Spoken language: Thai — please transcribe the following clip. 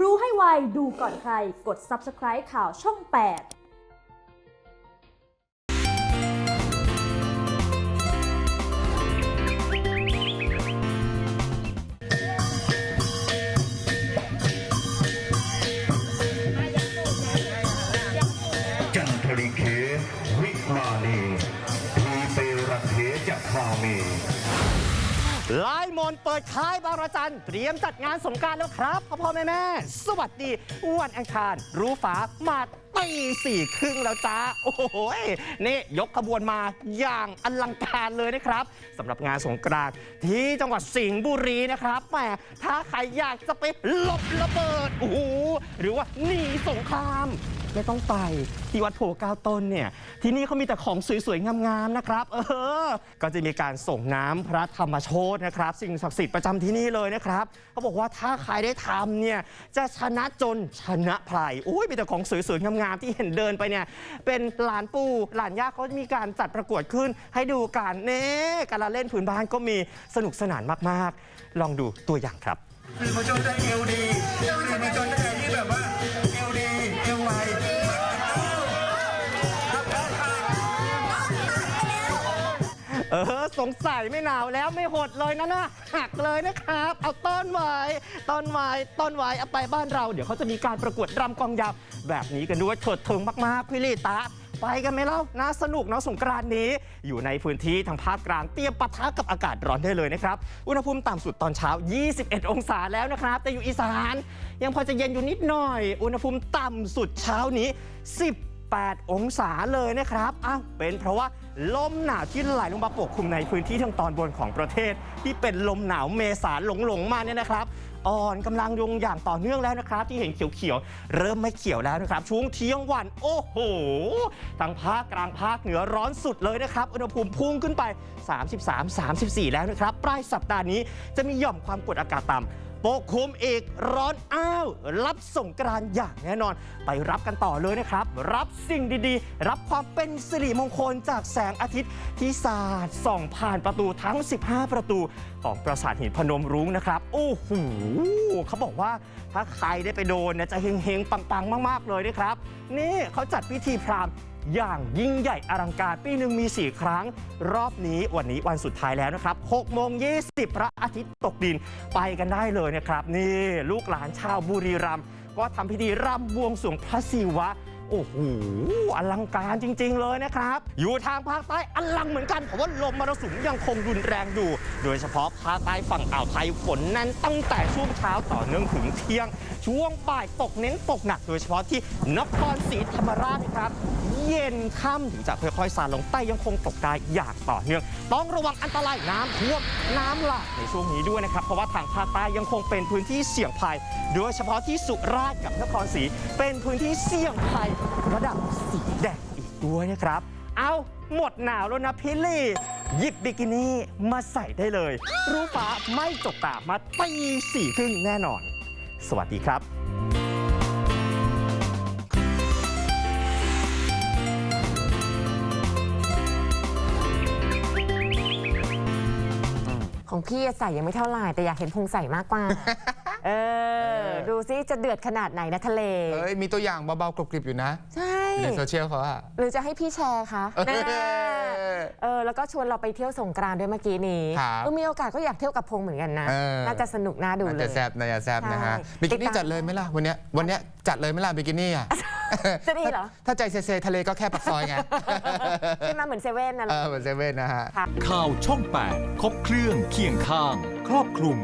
รู้ให้ไว ดูก่อนใคร กด subscribe ข่าวช่อง8จันทริเควิมานีทีเปรเทจักคามี ไลฟ์มนเปิดค่ายบางระจัน เตรียมจัดงานสงกรารแล้วครับพ่อพ่อแม่แม่สวัสดีวันอังคาร รู้ฝามาตีสี่ครึ่งแล้วจ้า โอ้โหยนี่ยกขบวนมาอย่างอลังการเลยนะครับสำหรับงานสงกรานต์ที่จังหวัดสิงห์บุรีนะครับแหมถ้าใครอยากจะไปหลบระเบิดโอ้โหหรือว่าหนีสงคราม ไม่ต้องไปที่วัดโพก้าต้นเนี่ยที่นี่เขามีแต่ของสวยๆงามๆนะครับ เออ ก็จะมีการส่งน้ำพระธรรมโชตนะครับ สิ่งศักดิ์สิทธิ์ประจำที่นี่เลยนะครับเขาบอกว่าถ้าใครได้ทำเนี่ยจะชนะจนชนะไพรอุ้ยมีแต่ของสวยๆงามๆที่เห็นเดินไปเนี่ยเป็นหลานปู่หลานย่าเขามีการจัดประกวดขึ้น ให้ดูกันเน่การละเล่นพื้นบ้านก็มีสนุกสนานมากๆ ลองดูตัวอย่างครับคือมาจนได้เอลดีเอลดีมาจนได้ที่แบบว่า เออสงสัยไม่หนาวแล้วไม่หดเลยนะนะหักเลยนะครับ เอาต้นไว้ต้นไว้ต้นไว้เอาไปบ้านเรา เดี๋ยวเขาจะมีการประกวดรำกองยาวแบบนี้กันด้วยเถิดเทิงมากๆพี่ลีตาไปกันไหมเล่าน่าสนุกเนาะสงกรานนี้ อยู่ในพื้นที่ทางภาคกลางเตรียมปะทะกับอากาศร้อนได้เลยนะครับ อุณหภูมิต่ำสุดตอนเช้า 21 องศาแล้วนะครับ แต่อยู่อีสาน ยังพอจะเย็นอยู่นิดหน่อย อุณหภูมิต่ำสุดเช้านี้ 10 8 องศาเลยนะครับอ้าวเป็นเพราะว่าลมหนาวที่ไหลลงมาปกคลุมในพื้นที่ทางตอนบนของประเทศ ที่เป็นลมหนาวเมษาหลงหลงๆมาเนี่ยนะครับอ่อนกำลังลงอย่างต่อเนื่องแล้วนะครับ ที่เห็นเขียวๆเริ่มไม่เขียวแล้วนะครับ ช่วงเที่ยงวันโอ้โหทางภาคกลางภาคเหนือร้อนสุดเลยนะครับ อุณหภูมิพุ่งขึ้นไป 33-34 แล้วนะครับ ปลายสัปดาห์นี้จะมีหย่อมความกดอากาศต่ำ ปกคลุมอีกร้อนอ้าว รับส่งกรานต์อย่างแน่นอน ไปรับกันต่อเลยนะครับ รับสิ่งดีๆ รับความเป็นสิริมงคลจากแสงอาทิตย์ที่สาดส่องผ่านประตูทั้ง 15 ประตูของปราสาทหินพนมรุ้งนะครับโอ้โหเขาบอกว่าถ้าใครได้ไปโดนเนี่ยจะเฮงๆปังๆ มาก ๆ เลยนะครับ นี่เขาจัดพิธีพราหมณ์ อย่างยิ่งใหญ่อลังการปีหนึ่งมี 4 ครั้ง รอบนี้วันนี้วันสุดท้ายแล้วนะครับ6โมง20 พระอาทิตย์ตกดินไปกันได้เลยนะครับ นี่ลูกหลานชาวบุรีรัมย์ก็ทำพิธีรำบวงสรวงพระศิวะ โอ้โหอลังการจริง ๆ เลยนะครับ อยู่ทางภาคใต้อลังเหมือนกันเพราะว่าลมมรสุมยังคงรุนแรงอยู่ โดยเฉพาะภาคใต้ฝั่งอ่าวไทยฝนแน่นตั้งแต่ช่วงเช้าต่อเนื่องถึงเที่ยง ช่วงบ่ายตกเน้นตกหนัก โดยเฉพาะที่นครศรีธรรมราชนะครับเย็นค่ำถึงจะค่อยๆซาลงใต้ยังคงตกได้อย่างต่อเนื่อง ต้องระวังอันตรายน้ำท่วมน้ำหลากในช่วงนี้ด้วยนะครับ เพราะว่าทางภาคใต้ยังคงเป็นพื้นที่เสี่ยงภัย โดยเฉพาะที่สุราษฎร์กับนครศรีเป็นพื้นที่เสี่ยงภัยระดับสีแดงอีกด้วยนะครับ เอาหมดหนาวแล้วนะพี่ลี่หยิบบิกินี่มาใส่ได้เลย รู้ฟ้าไม่จกตามาตีสี่ครึ่งแน่นอน สวัสดีครับของพี่อะใส่ยังไม่เท่าไหร่แต่อยากเห็นพงใส่มากกว่า เออดู ซิจะเดือดขนาดไหนนะทะเล เอ้ยมีตัวอย่างเบาๆกรุบๆอยู่นะใช่ในโซเชียลเขาอะหรือจะให้พี่แชร์คะเออแน่เออแล้วก็ชวนเราไปเที่ยวสงกรานต์ด้วยเมื่อกี้นี้ครับเออมีโอกาสก็อยากเที่ยวกับพงเหมือนกันนะ เออ น่าจะสนุกน่าดูน่าเลจะย แซบน่าจะแซบนะฮะใช่บิกินี่ติดตาม จัดเลยไหมล่ะวันเนี้ยวันเนี้ยจัดเลยไหมล่ะบิกินี่อะจะดีเหรอถ้าใจเซๆทะเลก็แค่ปักซอยไงใช่ไหมเหมือนเซเว่นนั่นแหเอละ อเหมือนเซเว่นนะฮะ ข่าวช่อง 8 ครบเครื่องเคียงข้าง ครอบคลุม